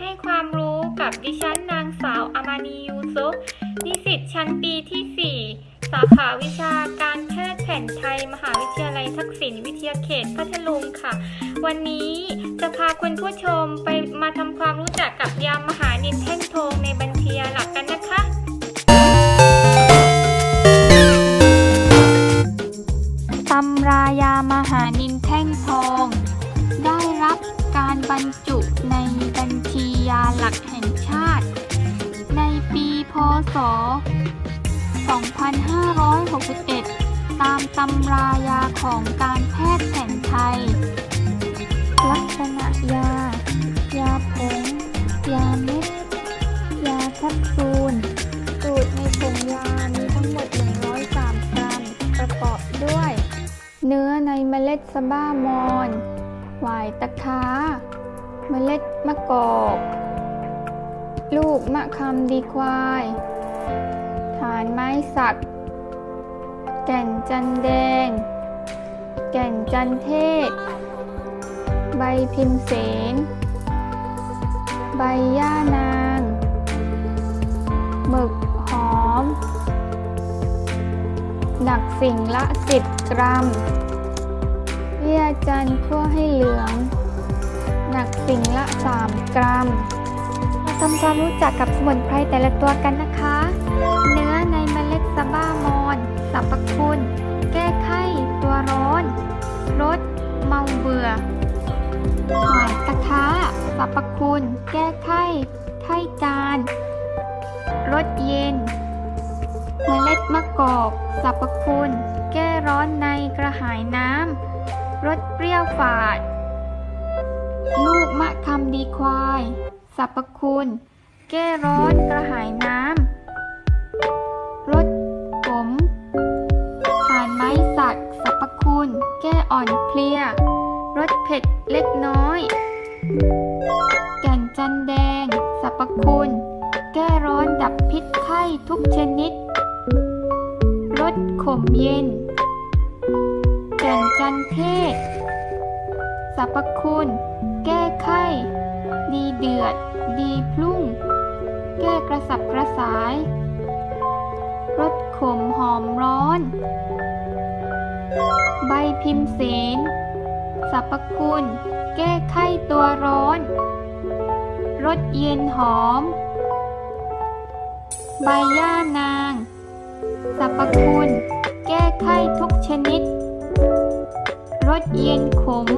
ให้ความรู้กับดิฉันนางสาวอามานียูซุฟนิสิตชั้นปีที่ 4 สาขาวิชาการแพทย์แผนไทย มหาวิทยาลัยทักษิณวิทยาเขตพัทลุงค่ะ วันนี้จะพาคุณผู้ชมไปมาทำความรู้จักกับยามมหานินแท่ง หลักแห่งชาติ ในปีพศ 2561 ตามตำรายาของการแพทย์แผนไทย ลักษณะยา ยาผง ยาเม็ด ยาแคปซูล สูตรในผงยามีทั้งหมด 103 กรัม ประกอบด้วย เนื้อในเมล็ดสะบ้ามอนหวายตะค้าเมล็ดมะกอก มะคำดีควาย ฐานไม้สัก แก่นจันแดง แก่นจันเทศ ใบพิมเสน ใบย่านาง หมึกหอม หนักสิ่งละ10กรัมเบี้ยจันทั่วให้เหลือง หนักสิ่งละ3กรัม ทำความรู้จักกับสมุนไพรแต่ละตัวกันนะคะ เนื้อในเมล็ดสะบ้ามอนสรรพคุณ แก้ไข้ตัวร้อนลดเมาเบื่อหวายตะค้าสรรพคุณ แก้ไข้ไข้จานลดเย็น เมล็ดมะกอกสรรพคุณ แก้ร้อนในกระหายน้ำรสเปรี้ยวฝาด ลูกมะคำดีควาย รรพคุณ แก้ร้อนกระหายน้ำรสขมฐานไม้สักสรรพคุณ แก้อ่อนเพลียรสเผ็ดเล็กน้อยแก่นจันแดงสรรพคุณ แก้ร้อนดับพิษไข้ทุกชนิดรสขมเย็นแก่นจันเทศสรรพคุณ แก้ไข้ ดีเดือด ดีพลุ่ง แก้กระสับกระสาย รสขมหอมร้อน ใบพิมเสนสรรพคุณ แก้ไข้ตัวร้อน รสเย็นหอม ใบย่านาง สรรพคุณ แก้ไข้ทุกชนิด รสเย็นขม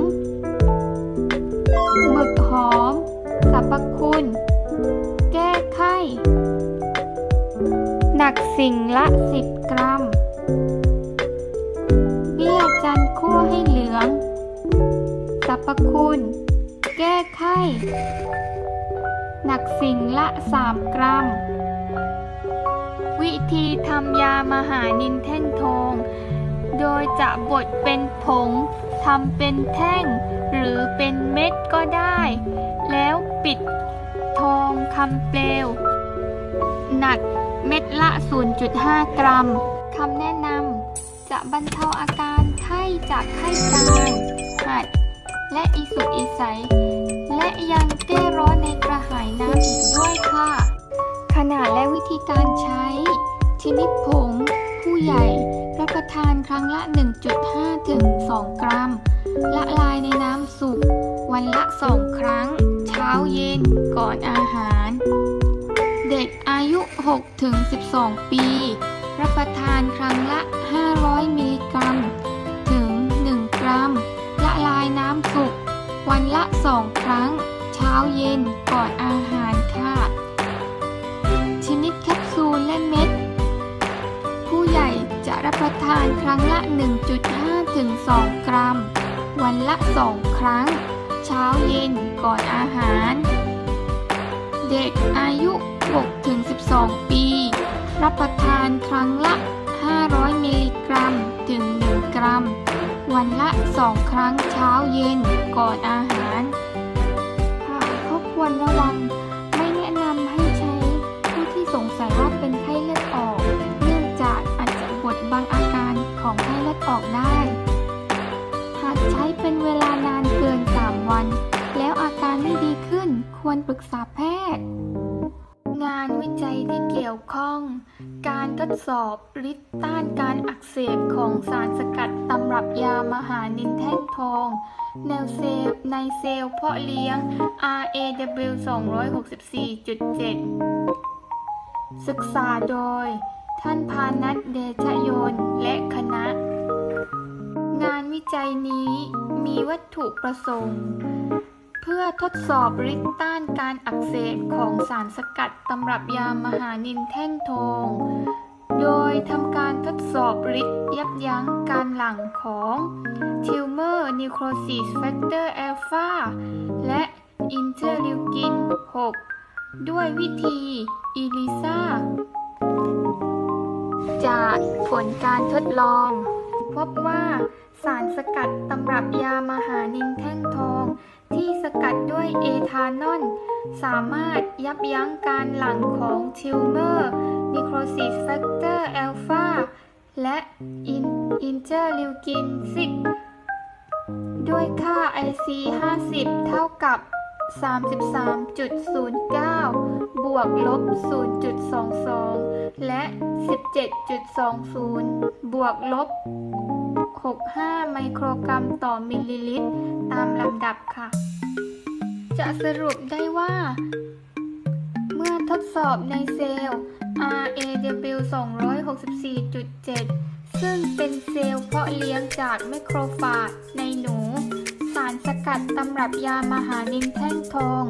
หมึกหอม สรรพคุณ แก้ไข้ หนักสิ่งละ 10 กรัม เบี้ยจันคั่วให้เหลือง สรรพคุณ แก้ไข้ หนักสิ่งละ 3 กรัม วิธีทำยามหานินแท่งทง โดยจะบดเป็นผงทำเป็นแท่ง หรือเป็นเม็ดก็ได้ แล้วปิดทองคำเปลว หนักเม็ดละ 0.5 กรัมคำแนะนำจะบรรเทาอาการไข้จากไข้จานหัด และอีสุกอีใส และยังแก้ร้อนในกระหายน้ำอีกด้วยค่ะ ขนาดและวิธีการใช้ ชนิดผง ผู้ใหญ่รับประทานครั้งละ 1.5 ถึง 2 กรัม ละลายในน้ำสุก วันละ2ครั้ง เช้าเย็นก่อนอาหาร เด็กอายุ 6 ถึง 12 ปี รับประทานครั้งละ 500 มิลลิกรัม ถึง 1 กรัม ละลายน้ำสุก วันละ2ครั้ง เช้าเย็นก่อนอาหารค่ะ ชนิดแคปซูลและเม็ด ผู้ใหญ่จะรับประทานครั้งละ 1.5 ถึง 2 กรัมวันละ 2 ครั้ง ช้าเย็นก่อนอาหาร เด็กอายุ6ถึง12 ปี รับประทานครั้งละ 500 มิลลิกรัม ถึง 1 กรัม วันละ 2 ครั้งเช้าเย็นก่อนอาหารค่ะก็ควรระวัง งานวิจัยที่เกี่ยวข้อง การทดสอบฤทธิ์ต้านการอักเสบของสารสกัดตำรับยามหานินแท่งทอง แนวเซลล์ในเซลล์เพาะเลี้ยง RAW 264.7 ศึกษาโดย ท่านพานัทเดชโยนและคณะ งานวิจัยนี้มีวัตถุประสงค์ พื่อทดสอบฤทธิ์ต้านการอักเสบของสารสกัดตำรับยามหานินแท่งทอง โดยทำการทดสอบฤทธิ์ยับยั้งการหลั่งของ Tumor Necrosis Factor Alpha และ Interleukin 6 ด้วยวิธี ELISA จากผลการทดลอง พบว่าสารสกัดตำรับยามหานินแท่งทอง ที่สกัดด้วยเอทานอลสามารถยับยั้งการหลั่งของทิวเมอร์นิโครซิสแฟกเตอร์แอลฟาและอินเ r อร์ลิวกิน6ด้วยค่า IC 50 เท่ากับ 33.09 บวกลบ 0.22 และ 17.20 บวกลบ 65 ไมโครกรัมต่อมิลลิลิตร ตามลำดับค่ะ จะสรุปได้ว่า เมื่อทดสอบในเซลล์ RAW 264.7 ซึ่งเป็นเซลล์เพาะเลี้ยงจากไมโครฟาจในหนู สารสกัดตำรับยามหานินแท่งทอง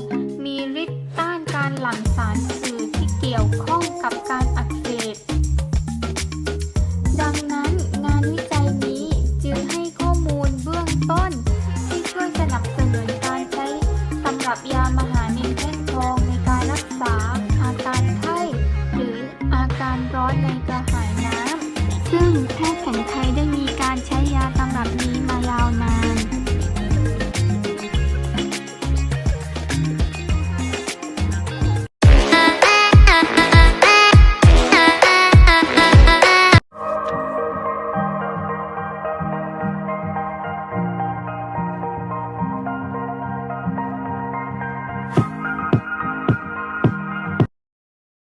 มีฤทธิ์ต้านการหลั่งสารสื่อที่เกี่ยวข้องกับการอั 你开